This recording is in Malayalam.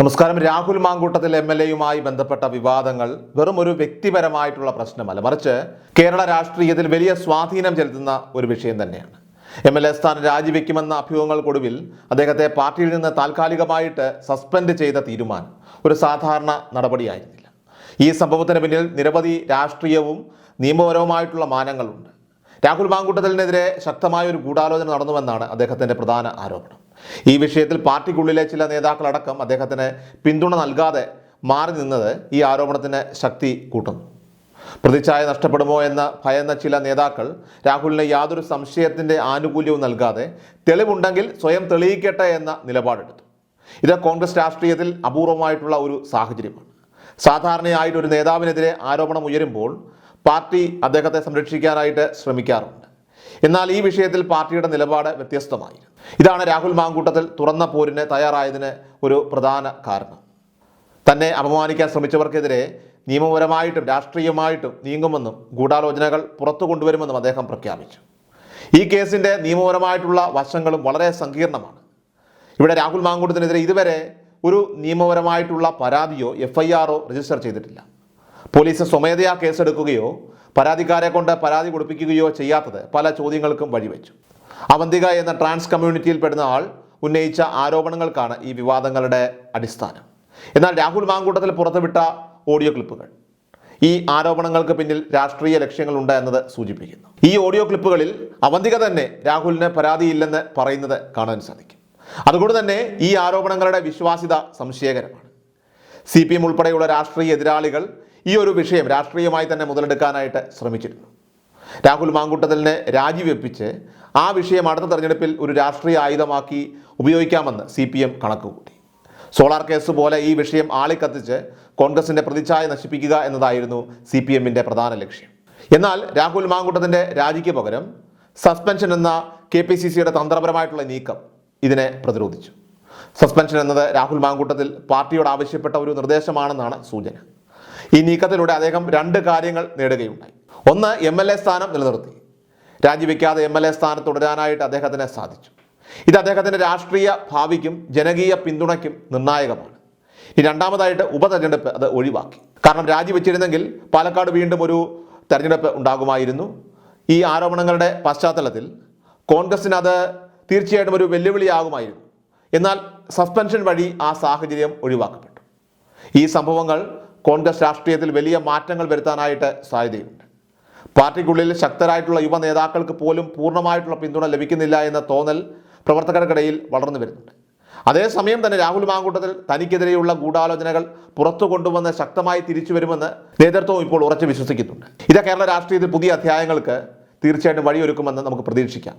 നമസ്കാരം. രാഹുൽ മാങ്കൂട്ടത്തിൽ എം എൽ എയുമായി ബന്ധപ്പെട്ട വിവാദങ്ങൾ വെറും ഒരു വ്യക്തിപരമായിട്ടുള്ള പ്രശ്നമല്ല. മറിച്ച് കേരള രാഷ്ട്രീയത്തിൽ വലിയ സ്വാധീനം ചെലുത്തുന്ന ഒരു വിഷയം തന്നെയാണ്. എം എൽ എ സ്ഥാനം രാജിവെക്കുമെന്ന അഭ്യൂഹങ്ങൾക്കൊടുവിൽ അദ്ദേഹത്തെ പാർട്ടിയിൽ നിന്ന് താൽക്കാലികമായിട്ട് സസ്പെൻഡ് ചെയ്ത തീരുമാനം ഒരു സാധാരണ നടപടിയായിരുന്നില്ല. ഈ സംഭവത്തിന് പിന്നിൽ നിരവധി രാഷ്ട്രീയവും നിയമപരവുമായിട്ടുള്ള മാനങ്ങളുണ്ട്. രാഹുൽ മാങ്കൂട്ടത്തിനെതിരെ ശക്തമായ ഒരു ഗൂഢാലോചന നടന്നുവെന്നാണ് അദ്ദേഹത്തിന്റെ പ്രധാന ആരോപണം. ഈ വിഷയത്തിൽ പാർട്ടിക്കുള്ളിലെ ചില നേതാക്കളടക്കം അദ്ദേഹത്തിന് പിന്തുണ നൽകാതെ മാറി നിന്നത് ഈ ആരോപണത്തിന് ശക്തി കൂട്ടുന്നു. പ്രതിച്ഛായ നഷ്ടപ്പെടുമോ എന്ന് ഭയന്ന ചില നേതാക്കൾ രാഹുലിന് യാതൊരു സംശയത്തിന്റെ ആനുകൂല്യവും നൽകാതെ തെളിവുണ്ടെങ്കിൽ സ്വയം തെളിയിക്കട്ടെ എന്ന നിലപാടെടുത്തു. ഇത് കോൺഗ്രസ് രാഷ്ട്രീയത്തിൽ അപൂർവമായിട്ടുള്ള ഒരു സാഹചര്യമാണ്. സാധാരണയായിട്ട് ഒരു നേതാവിനെതിരെ ആരോപണം ഉയരുമ്പോൾ പാർട്ടി അദ്ദേഹത്തെ സംരക്ഷിക്കാനായിട്ട് ശ്രമിക്കാറുണ്ട്. എന്നാൽ ഈ വിഷയത്തിൽ പാർട്ടിയുടെ നിലപാട് വ്യത്യസ്തമായിരുന്നു. ഇതാണ് രാഹുൽ മാങ്കൂട്ടത്തിൽ തുറന്ന പോരിന് തയ്യാറായതിന് ഒരു പ്രധാന കാരണം. തന്നെ അപമാനിക്കാൻ ശ്രമിച്ചവർക്കെതിരെ നിയമപരമായിട്ടും രാഷ്ട്രീയമായിട്ടും നീങ്ങുമെന്നും ഗൂഢാലോചനകൾ പുറത്തു കൊണ്ടുവരുമെന്നും അദ്ദേഹം പ്രഖ്യാപിച്ചു. ഈ കേസിന്റെ നിയമപരമായിട്ടുള്ള വശങ്ങളും വളരെ സങ്കീർണമാണ്. ഇവിടെ രാഹുൽ മാങ്കൂട്ടത്തിനെതിരെ ഇതുവരെ ഒരു നിയമപരമായിട്ടുള്ള പരാതിയോ എഫ് ഐ ആറോ രജിസ്റ്റർ ചെയ്തിട്ടില്ല. പോലീസ് സ്വമേധയാ കേസെടുക്കുകയോ പരാതിക്കാരെ കൊണ്ട് പരാതി കൊടുപ്പിക്കുകയോ ചെയ്യാത്തത് പല ചോദ്യങ്ങൾക്കും വഴിവെച്ചു. അവന്തിക എന്ന ട്രാൻസ് കമ്മ്യൂണിറ്റിയിൽപ്പെടുന്ന ആൾ ഉന്നയിച്ച ആരോപണങ്ങൾക്കാണ് ഈ വിവാദങ്ങളുടെ അടിസ്ഥാനം. എന്നാൽ രാഹുൽ മാങ്കൂട്ടത്തിൽ പുറത്തുവിട്ട ഓഡിയോ ക്ലിപ്പുകൾ ഈ ആരോപണങ്ങൾക്ക് പിന്നിൽ രാഷ്ട്രീയ ലക്ഷ്യങ്ങളുണ്ട് എന്നത് സൂചിപ്പിക്കുന്നു. ഈ ഓഡിയോ ക്ലിപ്പുകളിൽ അവന്തിക തന്നെ രാഹുലിന് പരാതിയില്ലെന്ന് പറയുന്നത് കാണാൻ സാധിക്കും. അതുകൊണ്ട് തന്നെ ഈ ആരോപണങ്ങളുടെ വിശ്വാസ്യത സംശയകരമാണ്. സി പി എം ഉൾപ്പെടെയുള്ള രാഷ്ട്രീയ എതിരാളികൾ ഈ ഒരു വിഷയം രാഷ്ട്രീയമായി തന്നെ മുതലെടുക്കാനായിട്ട് ശ്രമിച്ചിരുന്നു. രാഹുൽ മാങ്കൂട്ടത്തിലിനെ രാജിവെപ്പിച്ച് ആ വിഷയം അടുത്ത തെരഞ്ഞെടുപ്പിൽ ഒരു രാഷ്ട്രീയ ആയുധമാക്കി ഉപയോഗിക്കാമെന്ന് സി പി എം കണക്കുകൂട്ടി. സോളാർ കേസ് പോലെ ഈ വിഷയം ആളിക്കത്തിച്ച് കോൺഗ്രസിന്റെ പ്രതിച്ഛായ നശിപ്പിക്കുക എന്നതായിരുന്നു സി പി എമ്മിന്റെ പ്രധാന ലക്ഷ്യം. എന്നാൽ രാഹുൽ മാങ്കൂട്ടത്തിന്റെ രാജിക്ക് പകരം സസ്പെൻഷൻ എന്ന കെ പി സി സിയുടെ തന്ത്രപരമായിട്ടുള്ള നീക്കം ഇതിനെ പ്രതിരോധിച്ചു. സസ്പെൻഷൻ എന്നത് രാഹുൽ മാങ്കൂട്ടത്തിൽ പാർട്ടിയോട് ആവശ്യപ്പെട്ട ഒരു നിർദ്ദേശമാണെന്നാണ് സൂചന. ഈ നീക്കത്തിലൂടെ അദ്ദേഹം രണ്ട് കാര്യങ്ങൾ നേടുകയുണ്ടായി. ഒന്ന് എം എൽ എ സ്ഥാനം നിലനിർത്തി. രാജിവെക്കാതെ എം എൽ എ സ്ഥാനം തുടരാനായിട്ട് അദ്ദേഹത്തിന് സാധിച്ചു. ഇത് അദ്ദേഹത്തിന്റെ രാഷ്ട്രീയ ഭാവിക്കും ജനകീയ പിന്തുണയ്ക്കും നിർണായകമാണ്. ഈ രണ്ടാമതായിട്ട് ഉപതെരഞ്ഞെടുപ്പ് അത് ഒഴിവാക്കി. കാരണം രാജിവെച്ചിരുന്നെങ്കിൽ പാലക്കാട് വീണ്ടും ഒരു തെരഞ്ഞെടുപ്പ് ഉണ്ടാകുമായിരുന്നു. ഈ ആരോപണങ്ങളുടെ പശ്ചാത്തലത്തിൽ കോൺഗ്രസിന് അത് തീർച്ചയായിട്ടും ഒരു വെല്ലുവിളിയാകുമായിരുന്നു. എന്നാൽ സസ്പെൻഷൻ വഴി ആ സാഹചര്യം ഒഴിവാക്കപ്പെട്ടു. ഈ സംഭവങ്ങൾ കോൺഗ്രസ് രാഷ്ട്രീയത്തിൽ വലിയ മാറ്റങ്ങൾ വരുത്താനായിട്ട് സാധ്യതയുണ്ട്. പാർട്ടിക്കുള്ളിൽ ശക്തരായിട്ടുള്ള യുവ നേതാക്കൾക്ക് പോലും പൂർണമായിട്ടുള്ള പിന്തുണ ലഭിക്കുന്നില്ല എന്ന തോന്നൽ പ്രവർത്തകർക്കിടയിൽ വളർന്നു വരുന്നുണ്ട്. അതേസമയം തന്നെ രാഹുൽ മാങ്കൂട്ടത്തിൽ തനിക്കെതിരെയുള്ള ഗൂഢാലോചനകൾ പുറത്തു കൊണ്ടുവന്ന് ശക്തമായി തിരിച്ചു വരുമെന്ന് നേതൃത്വം ഇപ്പോൾ ഉറച്ചു വിശ്വസിക്കുന്നുണ്ട്. ഇത് കേരള രാഷ്ട്രീയത്തിൽ പുതിയ അധ്യായങ്ങൾക്ക് തീർച്ചയായിട്ടും വഴിയൊരുക്കുമെന്ന് നമുക്ക് പ്രതീക്ഷിക്കാം.